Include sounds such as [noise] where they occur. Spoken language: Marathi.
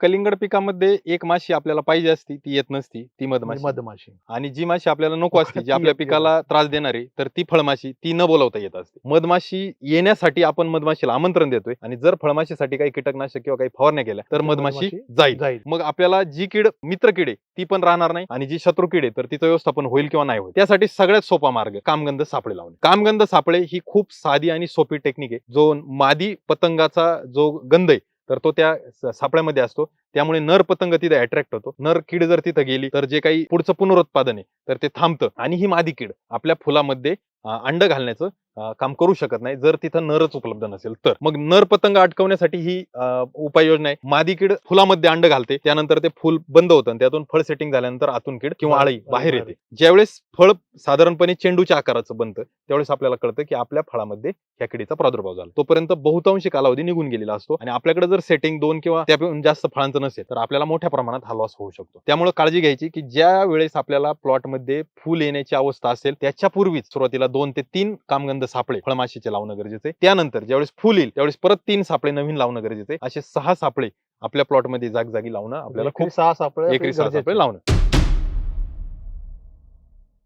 कलिंगड पिकामध्ये एक माशी आपल्याला पाहिजे असती ती येत नसती ती मधमाशी मधमाशी आणि जी माशी आपल्याला नको [laughs] असते जी आपल्या. पिकाला त्रास देणारी तर ती फळमाशी ती न बोलवता येत असते. मधमाशी येण्यासाठी आपण मधमाशीला आमंत्रण देतोय आणि जर फळमाशीसाठी काही कीटकनाशक किंवा काही फवारण्या केल्या तर मधमाशी जाईल. मग आपल्याला जी कीड मित्र किडे ती पण राहणार नाही आणि जी शत्रू किडे तर तिचं व्यवस्थापन होईल किंवा नाही होईल. त्यासाठी सगळ्यात सोपा मार्ग कामगंध सापळे लावणे. कामगंध सापळे ही खूप साधी आणि सोपी टेक्निक आहे. जो मादी पतंगाचा जो गंध आहे तर तो त्या सापळ्यामध्ये असतो. त्यामुळे नर पतंग तिथे अट्रॅक्ट होतो. नर कीड जर तिथं गेली तर जे काही पुढचं पुनरुत्पादन आहे तर ते थांबतं. आणि ही मादी कीड आपल्या फुलामध्ये अंड घालण्याचं काम करू शकत नाही जर तिथं नरच उपलब्ध नसेल तर. मग नर पतंग अटकवण्यासाठी ही उपाययोजना आहे. मादी कीड फुलामध्ये अंड घालते त्यानंतर ते फुल बंद होतं त्यातून फळ सेटिंग झाल्यानंतर आतून कीड किंवा आळी बाहेर बाहेर येते. ज्यावेळेस फळ साधारणपणे चेंडूच्या आकाराचं बनतं त्यावेळेस आपल्याला कळतं की आपल्या फळामध्ये ह्या किडीचा प्रादुर्भाव झाला. तोपर्यंत बहुतांशी कालावधी निघून गेलेला असतो आणि आपल्याकडे जर सेटिंग दोन किंवा त्यापेक्षा जास्त फळांचं नसेल तर आपल्याला मोठ्या प्रमाणात हा लॉस होऊ शकतो. त्यामुळे काळजी घ्यायची की ज्या वेळेस आपल्याला प्लॉटमध्ये फुल येण्याची अवस्था असेल त्याच्या पूर्वीच सुरुवातीला दोन ते तीन कामगंध सापळे फळमाशीचे लावणं गरजेचं आहे. त्यानंतर ज्यावेळेस फुल येईल त्यावेळेस परत तीन सापळे नवीन लावणं गरजेचं आहे. असे सहा सापळे आपल्या प्लॉटमध्ये जागजागी लावणं आपल्याला खूप सहा सापळे एकरी सहा सापळे लावणं.